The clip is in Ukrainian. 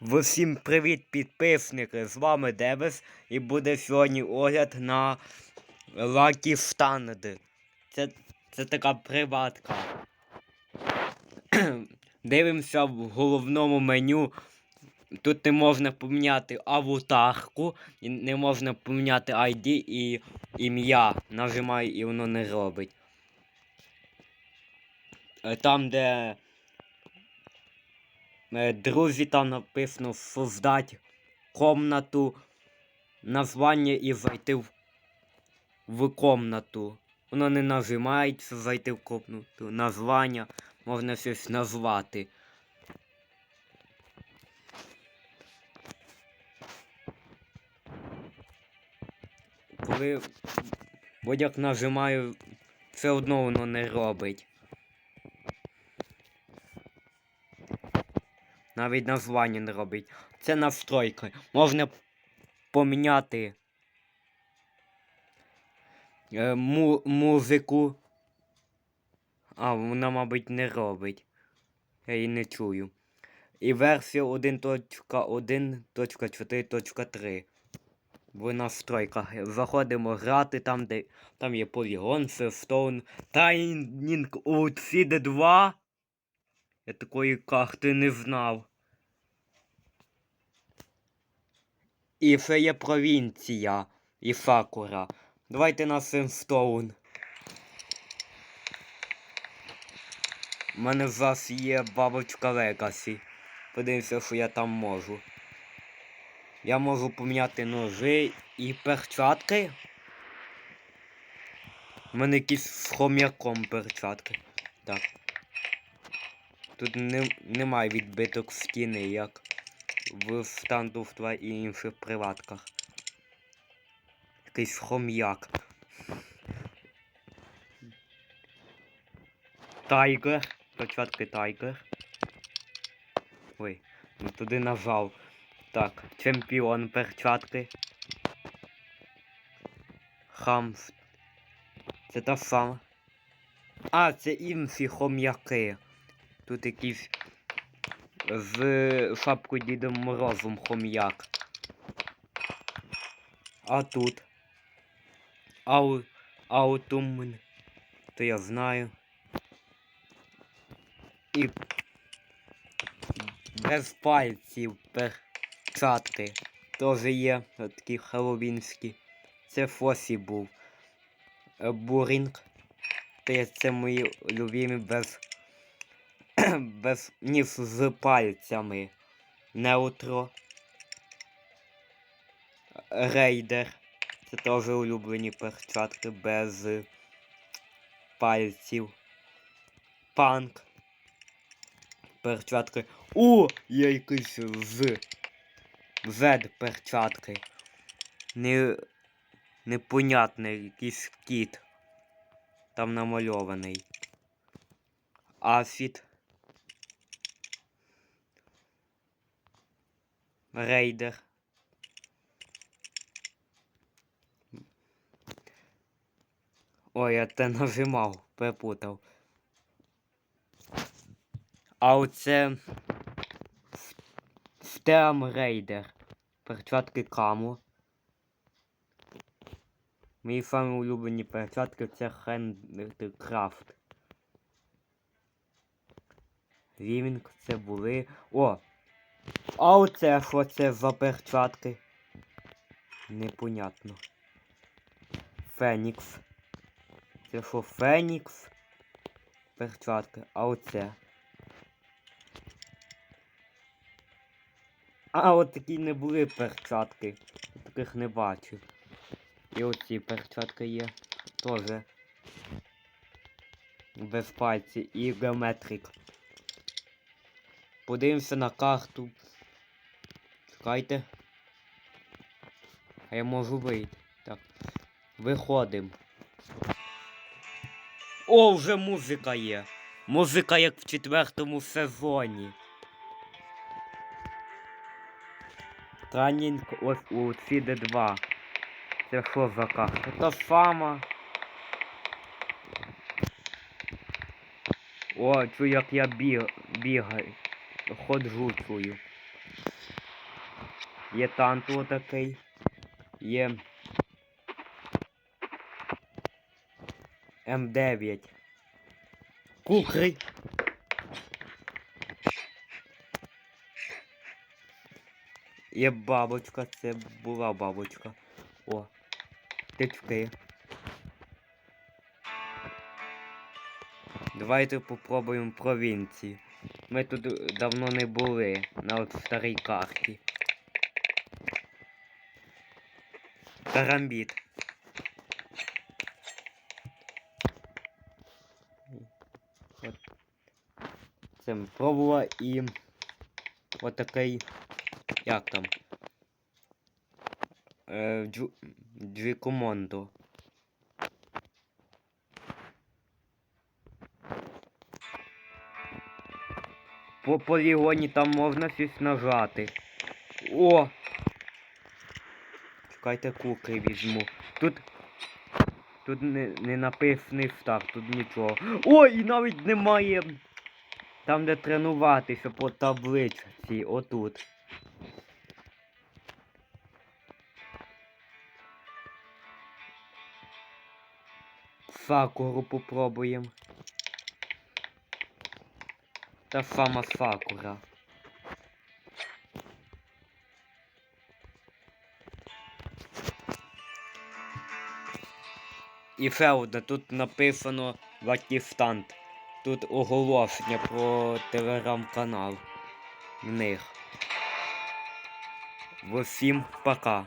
Всім привіт, підписники! З вами Дебес і буде сьогодні огляд на Lucky Stand. Це, це така приватка. Дивимося в головному меню. Тут не можна поміняти аватарку, і не можна поміняти ID і ім'я. Нажимаю і воно не робить. Е, Там, де Друзі, там написано создать комнату, названня і зайти в, в комнату. Воно не нажимається зайти в комнату. Названня можна щось назвати. Коли будь-як нажимаю, все одно воно не робить. Навіть названня не робить. Це настройка. Можна поміняти е, му музику. А, вона, мабуть, не робить. Я її не чую. І версія 1.1.4.3. В настройках. Заходимо грати там, де там є полігон, Stone, Трайнінг Outside 2. Я такої карти не знав. І це є провінція і Сакура. Давайте на Сенстоун. У мене зараз є бабочка Легасі. Подивимося, що я там можу. Я можу поміняти ножи і перчатки. У мене якісь з хом'яком перчатки. Так. Тут не, немає відбиток стіни, як в 2 і інших приватках. Якийсь хом'як. Тайгер. Початки тайгер. Ой, не туди нажав. Так, чемпіон перчатки. Хамс. Це та сама. А, це інші хом'яки. Тут якийсь з шапкою Дідом Морозом хом'як. А тут. Ау... Аутумн. То я знаю. І без пальців перчатки. Теж є такі хеллоуінські. Це Фосі був. Е, Бурінг. Це мої любимі без без ніс з пальцями. Неутро. Рейдер. Це теж улюблені перчатки без пальців. Панк. Перчатки. О! Є якийсь з. Зед перчатки. Не... Непонятний якийсь кіт. Там намальований. Афіт. Рейдер. Ой, я те нажимав, перепутав. А оце Стем Рейдер. Перчатки каму. Мої самі улюблені перчатки це Хендкрафт. Рівінг це були. О! А оце що це за перчатки? Непонятно. Фенікс. Це що Фенікс? Перчатки. А оце. А от такі не були перчатки. Таких не бачив. І оці перчатки є. Тоже. Без пальці і геометрик. Подивимося на карту. Чекайте. А я можу вийти. Так. Виходимо. О, вже музика є. Музика як в четвертому сезоні. Тренінг ось у Сіде 2. Це що за карта? Та сама. О, чую, як я біг, бігаю. Ходжу чую. Є танту отакий. Є. М9. Кукри. Є бабочка, це була бабочка. О. Тички. Давайте попробуємо провінції. Ми тут давно не були на от старій карті. Карамбіт. От. Це ми пробувала і отакий. Як там? Е, джу... Джікомондо. По полігоні там можна щось нажати. О! Чекайте куки візьму. Тут. Тут не, не написаний старт, тут нічого. Ой, і навіть немає. Там де тренуватися по табличці, отут. Сакуру попробуємо. Та сама сакура. І одне, тут написано Ватістант. Тут оголошення про телеграм-канал. В них. Усім пока.